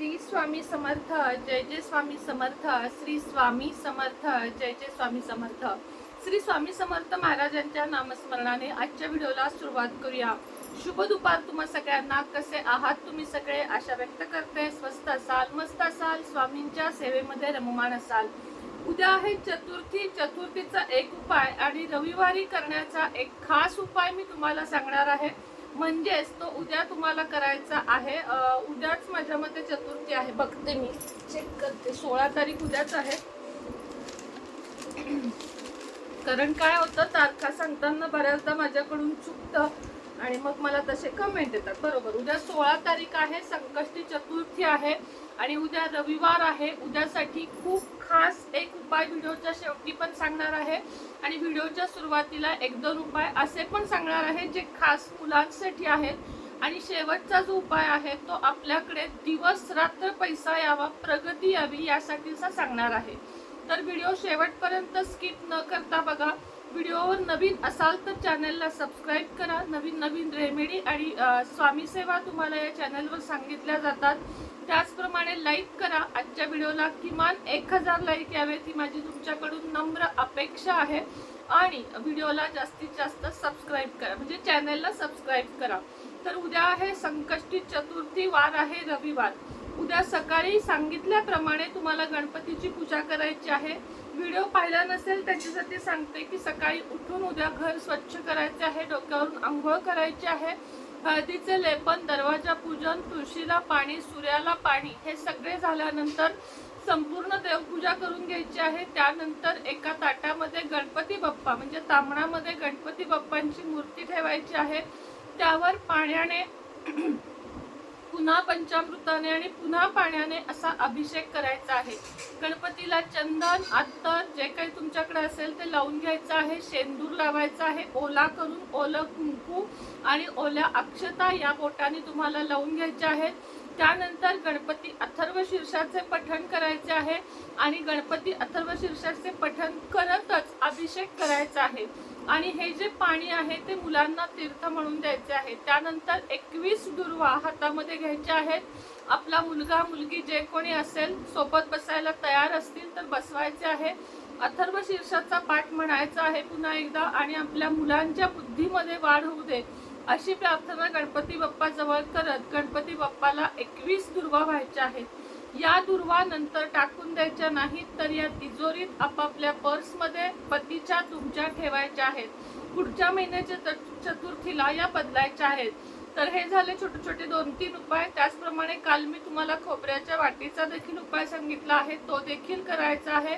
श्री स्वामी समर्थ जय जय स्वामी समर्थ श्री स्वामी समर्थ जय जय स्वामी समर्थ. श्री स्वामी समर्थ महाराजांच्या नामस्मरणाने आजच्या व्हिडिओला सुरुवात करूया. शुभ दुपार तुम्हा सगळ्यांना. कसे आहात तुम्ही सगळे? आशा व्यक्त करते. स्वस्त असाल मस्त असाल स्वामींच्या सेवेमध्ये रममान असाल. उद्या आहे चतुर्थी. चतुर्थीचा एक उपाय आणि रविवारी करण्याचा एक खास उपाय मी तुम्हाला सांगणार आहे. म्हणजेच तो उद्या तुम्हाला करायचा आहे. उद्याच माझ्या मते चतुर्थी आहे. बघते मी. चेक करते. सोळा तारीख उद्याच आहे. कारण काय होतं तारखा सांगताना बऱ्याचदा माझ्याकडून चुकतं. आणि मग मला तसे कमेंट येतात. बरोबर. उद्या सोळा तारीख आहे संकष्टी चतुर्थी आहे आणि उद्या रविवार आहे. उद्यासाठी खूप खास एक उपाय व्हिडिओच्या शेवटी पण सांगणार आहे. आणि व्हिडिओच्या सुरुवातीला एक दोन उपाय असे पण सांगणार आहे जे खास मुलांसाठी आहेत. आणि शेवटचा जो उपाय आहे तो आपल्याकडे दिवस रात्र पैसा यावा प्रगती यावी यासाठीचा सांगणार आहे. तर व्हिडिओ शेवटपर्यंत स्किप न करता बघा. व्हिडिओवर नवीन असाल तर चॅनलला सबस्क्राईब करा. नवीन नवीन रेमेडी आणि स्वामी सेवा तुम्हाला या चॅनलवर सांगितल्या जातात. त्याचप्रमाणे लाईक करा. आजच्या व्हिडिओला किमान एक हजार लाईक यावेत ही माझी तुमच्याकडून नम्र अपेक्षा आहे. आणि व्हिडिओला जास्तीत जास्त सबस्क्राईब करा. म्हणजे चॅनलला सबस्क्राईब करा. तर उद्या आहे संकष्टी चतुर्थी वार आहे रविवार. उद्या सकाळी सांगितल्याप्रमाणे तुम्हाला गणपतीची पूजा करायची आहे. व्हिडिओ पाहिला नसेल त्याच्यासाठी सांगते की सकाळी उठून उद्या घर स्वच्छ करायचे आहे डोक्यावरून आंघोळ करायची आहे. हळदीचे लेपन दरवाजा पूजन तुळशीला पाणी सूर्याला पाणी हे सगळे झाल्यानंतर संपूर्ण देवपूजा करून घ्यायची आहे. त्यानंतर एका ताटामध्ये गणपती बाप्पा म्हणजे तांबणामध्ये गणपती बाप्पांची मूर्ती ठेवायची आहे. त्यावर पाण्याने पुन्हा पंचामृताने आणि पुन्हा पाण्याने असा अभिषेक करायचा आहे. गणपतीला चंदन अत्तर जे काही तुमच्याकडे असेल ते लावून घ्यायचं आहे. शेंदूर लावायचा आहे. ओला करून ओलं कुंकू आणि ओल्या अक्षता या बोटाने तुम्हाला लावून घ्यायच्या आहेत. त्यानंतर गणपती अथर्व शीर्षाचे पठण करायचे आहे आणि गणपती अथर्व शीर्षाचे पठण करतच अभिषेक करायचा आहे. आणि हे जे पाणी आहे ते मुलांना तीर्थ म्हणून द्यायचे आहे. त्यानंतर एकवीस दुर्वा हातामध्ये घ्यायच्या आहेत. आपला मुलगा मुलगी जे कोणी असेल सोबत बसायला तयार असतील तर बसवायचे आहे. अथर्व शीर्षाचा पाठ म्हणायचा आहे पुन्हा एकदा. आणि आपल्या मुलांच्या बुद्धीमध्ये वाढ होऊ दे अशी प्रार्थना गणपती बाप्पा जवळ करत गणपती बाप्पाला एकवीस दुर्वा व्हायच्या आहेत. या दुर्वा नंतर टाकून द्यायच्या नाहीत तर या तिजोरीत आपापल्या पर्समध्ये पतीच्या तुमच्या ठेवायच्या आहेत. पुढच्या महिन्याच्या चतुर्थीला या बदलायच्या आहेत. तर हे झाले छोटे छोटे दोन तीन उपाय. त्याचप्रमाणे काल मी तुम्हाला खोबऱ्याच्या वाटीचा देखील उपाय सांगितला आहे. तो देखील करायचा आहे.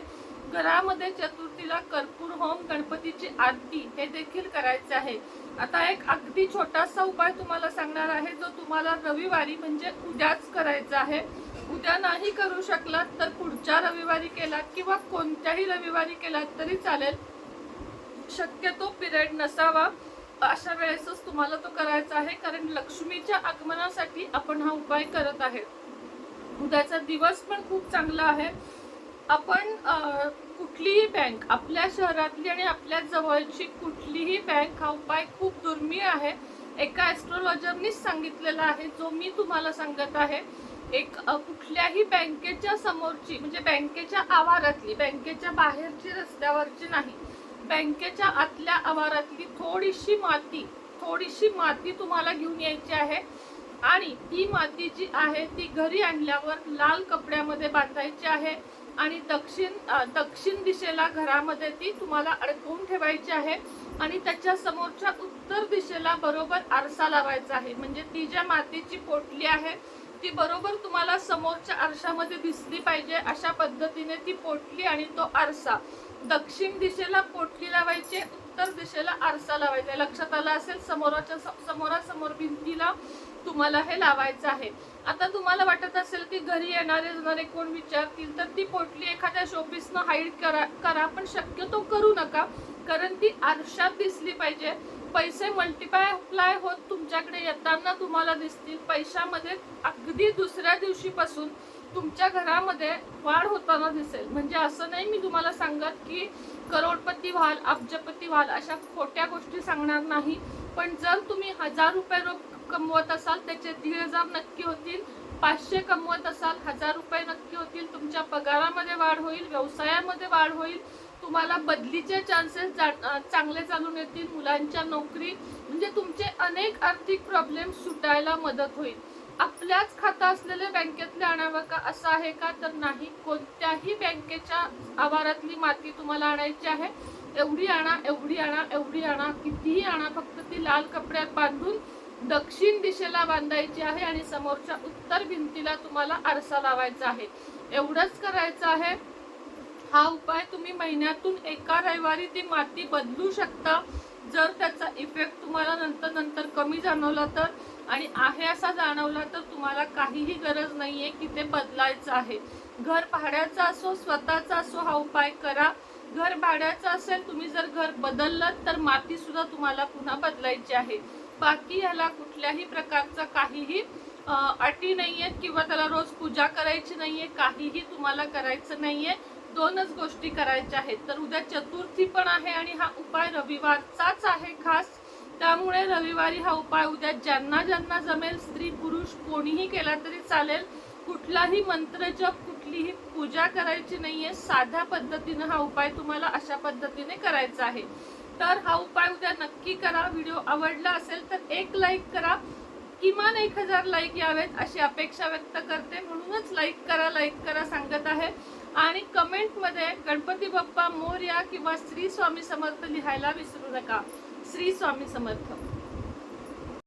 घरामध्ये चतुर्थीला कर्पूर होम गणपतीची आरती हे देखील करायचे आहे. आता एक अगदी छोटासा उपाय तुम्हाला सांगणार आहे जो तुम्हाला रविवारी म्हणजे उद्याच करायचा आहे. उद्या नाही करू शकलात तर पुढच्या रविवारी केलात किंवा कोणत्याही रविवारी केलात तरी चालेल. शक्यतो पिरियड नसावा. अशा वेळेसच तुम्हाला तो करायचा आहे कारण लक्ष्मीच्या आगमनासाठी आपण हा उपाय करत आहे. उद्याचा दिवस पण खूप चांगला आहे. आपण कुठलीही बँक आपल्या शहरातली आणि आपल्या जवळची कुठलीही बँक हा उपाय खूप दुर्मिळ आहे. एका ॲस्ट्रॉलॉजरनीच सांगितलेला आहे जो मी तुम्हाला सांगत आहे. एक कुठल्याही बँकेच्या समोरची म्हणजे बँकेच्या आवारातली बँकेच्या बाहेरची रस्त्यावरची नाही बँकेच्या आतल्या आवारातली थोडीशी माती थोडीशी माती तुम्हाला घेऊन यायची आहे. आणि ती माती जी आहे ती घरी आणल्यावर लाल कपड्यामध्ये बांधायची आहे. आणि दक्षिण दक्षिण दिशेला घरामध्ये ती तुम्हाला अडकवून ठेवायची आहे. आणि त्याच्या समोरच्या उत्तर दिशेला बरोबर आरसा लावायचा आहे. म्हणजे ती ज्या मातीची पोटली आहे ती बरोबर तुम्हाला समोरच्या आरशामध्ये दिसली पाहिजे अशा पद्धतीने ती पोटली आणि तो आरसा. दक्षिण दिशेला पोटली लावायची उत्तर दिशेला आरसा लावायचा लक्षात आलं असेल समोराच्या समोरासमोर भिंतीला तुम्हाला हे लावायचं आहे. आता तुम्हाला वाटत असेल की घरी येणारे जाणारे कोण विचारतील तर ती पोटली एखाद्या शोपीसनं हाईड करा करा पण शक्यतो करू नका. कारण ती आरशात दिसली पाहिजे. पैसे मल्टिप्लाय होत तुमच्याकडे येताना तुम्हाला दिसतील. पैशामध्ये अगदी दुसऱ्या दिवशीपासून तुमच्या घरामध्ये वाढ होताना दिसेल. म्हणजे असं नाही मी तुम्हाला सांगत की करोडपती व्हाल अब्जपती व्हाल अशा खोट्या गोष्टी सांगणार नाही. पण जर तुम्ही हजार रुपये रोख कमवत असाल त्याचे दीड हजार नक्की होतील. पाचशे कमवत असाल हजार रुपये नक्की होतील. तुमच्या पगारामध्ये वाढ होईल व्यवसायामध्ये वाढ होईल. तुम्हाला बदलीचे चान्सेस चांगले चालून येतील. मुलांच्या नोकरी म्हणजे तुमचे अनेक आर्थिक प्रॉब्लेम सुटायला मदत होईल. आपल्याच खाता असलेले बँकेतले आणावं का असं आहे का? तर नाही. कोणत्याही बँकेच्या आवारातली माती तुम्हाला आणायची आहे. एवढी आणा एवढी आणा एवढी आणा. कितीही आणा फक्त ती लाल कपड्यात बांधून दक्षिण दिशेला बांधायची आहे आणि समोरच्या उत्तर भिंतीला तुम्हाला आरसा लावायचा आहे. एवढंच करायचं आहे. हा उपाय तुम्ही महिन्यातून एका रविवारी ती माती बदलू शकता. जर त्याचा इफेक्ट तुम्हाला नंतर नंतर कमी जाणवला तर आणि आहे असा जाणवला तर तुम्हाला काहीही गरज नाहीये की ते बदलायचं आहे. घर भाड्याचा असो स्वतःचा असो हा उपाय करा. घर भाड्याचं असेल तुम्ही जर घर बदललं तर माती सुद्धा तुम्हाला पुन्हा बदलायची आहे. बाकी याला कुठल्याही प्रकारचा काहीही अटी अटी आहेत किंवा त्याला रोज पूजा करायची नाहीये काहीही तुम्हाला करायचं नाही आहे दोनच गोष्टी करायच्या आहेत. तर उद्या चतुर्थी पण आहे आणि हा उपाय रविवारचाच आहे खास. त्यामुळे रविवारी हा उपाय उद्या ज्यांना ज्यांना जमेल स्त्री पुरुष कोणीही केला तरी चालेल. कुठलाही मंत्रजप कुठलीही पूजा करायची नाहीये. साध्या पद्धतीने हा उपाय तुम्हाला अशा पद्धतीने करायचा आहे. तर हा उपाय उद्या नक्की करा. व्हिडिओ आवडला असेल तर एक लाईक करा. किमान एक हजार लाईक यावेत अशी अपेक्षा व्यक्त करते. म्हणूनच लाईक करा लाईक करा सांगत आहे. आणि कमेंटमध्ये गणपती बाप्पा मोर्या किंवा श्री स्वामी समर्थ लिहायला विसरू नका. श्री स्वामी समर्थ.